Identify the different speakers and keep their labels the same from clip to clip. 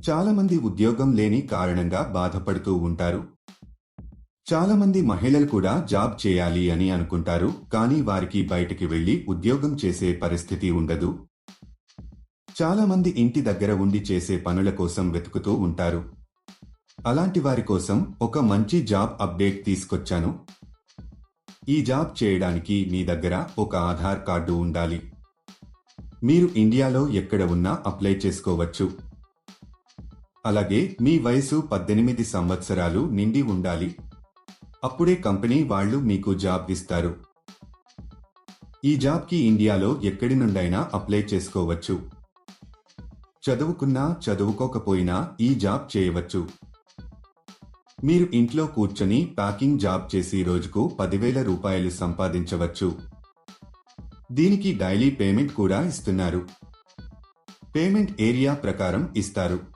Speaker 1: చాలామంది ఉద్యోగం లేని కారణంగా బాధపడుతూ ఉంటారు. చాలామంది మహిళలు కూడా జాబ్ చేయాలి అని అనుకుంటారు కానీ వారికి బయటికి వెళ్ళి ఉద్యోగం చేసే పరిస్థితి ఉండదు. చాలామంది ఇంటి దగ్గర ఉండి చేసే పనుల కోసం వెతుకుతూ ఉంటారు. అలాంటి వారి కోసం ఒక మంచి జాబ్ అప్డేట్ తీసుకొచ్చాను. ఈ జాబ్ చేయడానికి మీ దగ్గర ఒక ఆధార్ కార్డు ఉండాలి. మీరు ఇండియాలో ఎక్కడ ఉన్నా అప్లై చేసుకోవచ్చు. అలాగే మీ వయసు పద్దెనిమిది సంవత్సరాలు నిండి ఉండాలి. అప్పుడే కంపెనీ వాళ్ళు మీకు జాబ్ ఇస్తారు. ఈ జాబ్కి ఇండియాలో ఎక్కడి నుండైనా అప్లై చేసుకోవచ్చు. చదువుకున్నా చదువుకోకపోయినా ఈ జాబ్ చేయవచ్చు. మీరు ఇంట్లో కూర్చొని ప్యాకింగ్ జాబ్ చేసి రోజుకు పదివేల రూపాయలు సంపాదించవచ్చు. దీనికి డైలీ పేమెంట్ కూడా ఇస్తున్నారు. పేమెంట్ ఏరియా ప్రకారం ఇస్తారు.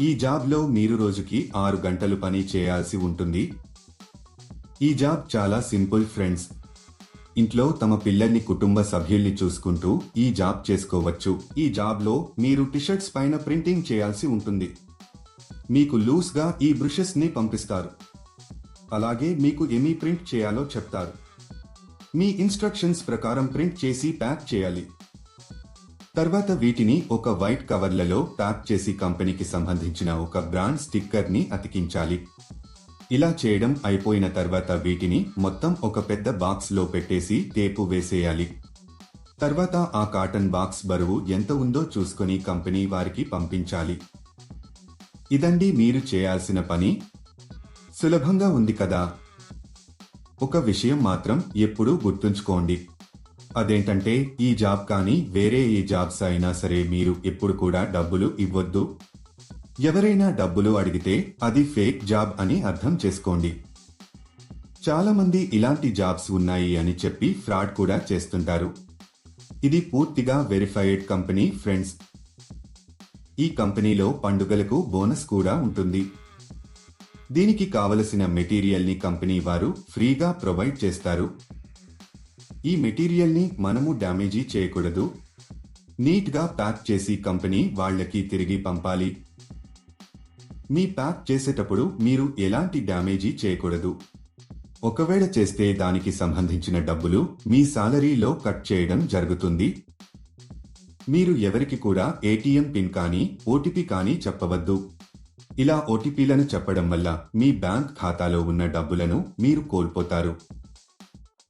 Speaker 1: ఈ జాబ్లో మీరు రోజుకి ఆరు గంటలు పని చేయాల్సి ఉంటుంది. ఈ జాబ్ చాలా సింపుల్ ఫ్రెండ్స్. ఇంట్లో తమ పిల్లల్ని కుటుంబ సభ్యుల్ని చూసుకుంటూ ఈ జాబ్ చేసుకోవచ్చు. ఈ జాబ్లో మీరు టిషర్ట్స్ పైన ప్రింటింగ్ చేయాల్సి ఉంటుంది. మీకు లూస్గా ఈ బ్రుషెస్ని పంపిస్తారు. అలాగే మీకు ఏమీ ప్రింట్ చేయాలో చెప్తారు. మీ ఇన్స్ట్రక్షన్స్ ప్రకారం ప్రింట్ చేసి ప్యాక్ చేయాలి. తర్వాత వీటిని ఒక వైట్ కవర్లలో ప్యాక్ చేసి కంపెనీకి సంబంధించిన ఒక బ్రాండ్ స్టిక్కర్ని అతికించాలి. ఇలా చేయడం అయిపోయిన తర్వాత వీటిని మొత్తం ఒక పెద్ద బాక్స్లో పెట్టేసి టేపు వేసేయాలి. తర్వాత ఆ కాటన్ బాక్స్ బరువు ఎంత ఉందో చూసుకొని కంపెనీ వారికి పంపించాలి. ఇదండి మీరు చేయాల్సిన పని. సులభంగా ఉంది కదా. ఒక విషయం మాత్రం ఎప్పుడూ గుర్తుంచుకోండి. అదేంటంటే ఈ జాబ్ కానీ వేరే ఏ జాబ్స్ అయినా సరే మీరు ఎప్పుడు కూడా డబ్బులు ఇవ్వద్దు. ఎవరైనా డబ్బులు అడిగితే అది ఫేక్ జాబ్ అని అర్థం చేసుకోండి. చాలామంది ఇలాంటి జాబ్స్ ఉన్నాయి అని చెప్పి ఫ్రాడ్ కూడా చేస్తుంటారు. ఇది పూర్తిగా వెరిఫైడ్ కంపెనీ ఫ్రెండ్స్. ఈ కంపెనీలో పండుగలకు బోనస్ కూడా ఉంటుంది. దీనికి కావలసిన మెటీరియల్ని కంపెనీ వారు ఫ్రీగా ప్రొవైడ్ చేస్తారు. ఈ మెటీరియల్ని మనము డ్యామేజీ చేయకూడదు. నీట్గా ప్యాక్ చేసి కంపెనీ వాళ్ళకి తిరిగి పంపాలి. మీ ప్యాక్ చేసేటప్పుడు మీరు ఎలాంటి డ్యామేజీ చేయకూడదు. ఒకవేళ చేస్తే దానికి సంబంధించిన డబ్బులు మీ సాలరీలో కట్ చేయడం జరుగుతుంది. మీరు ఎవరికి కూడా ఏటీఎం పిన్ కానీ ఓటీపీ కానీ చెప్పవద్దు. ఇలా ఓటీపీలను చెప్పడం వల్ల మీ బ్యాంక్ ఖాతాలో ఉన్న డబ్బులను మీరు కోల్పోతారు.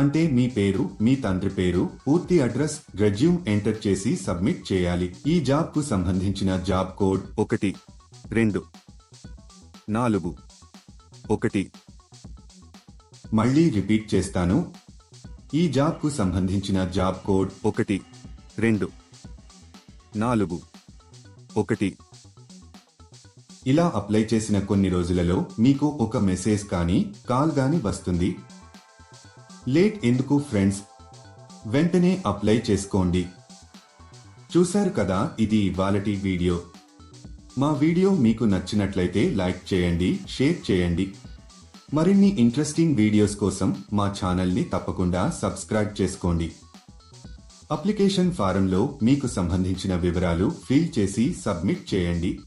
Speaker 1: అంటే మీ పేరు మీ తండ్రి పేరు పూర్తి అడ్రస్ రెజ్యూమ్ ఎంటర్ చేసి సబ్మిట్ చేయాలి. ఈ జాబ్కు సంబంధించిన జాబ్ కోడ్ ఒకటి రెండు నాలుగు ఒకటి. మళ్ళీ రిపీట్ చేస్తాను. ఈ జాబ్కు సంబంధించిన జాబ్ కోడ్ ఒకటి రెండు నాలుగు ఒకటి. ఇలా అప్లై చేసిన కొన్ని రోజులలో మీకు ఒక మెసేజ్ కానీ కాల్ గాని వస్తుంది. లేట్ ఎందుకు ఫ్రెండ్స్? వెంటనే అప్లై చేసుకోండి. చూశారు కదా ఇది ఇవాళటి వీడియో. మా వీడియో మీకు నచ్చినట్లయితే లైక్ చేయండి షేర్ చేయండి. మరిన్ని ఇంట్రెస్టింగ్ వీడియోస్ కోసం మా ఛానల్ని తప్పకుండా సబ్స్క్రైబ్ చేసుకోండి. అప్లికేషన్ ఫారంలో మీకు సంబంధించిన వివరాలు ఫిల్ చేసి సబ్మిట్ చేయండి.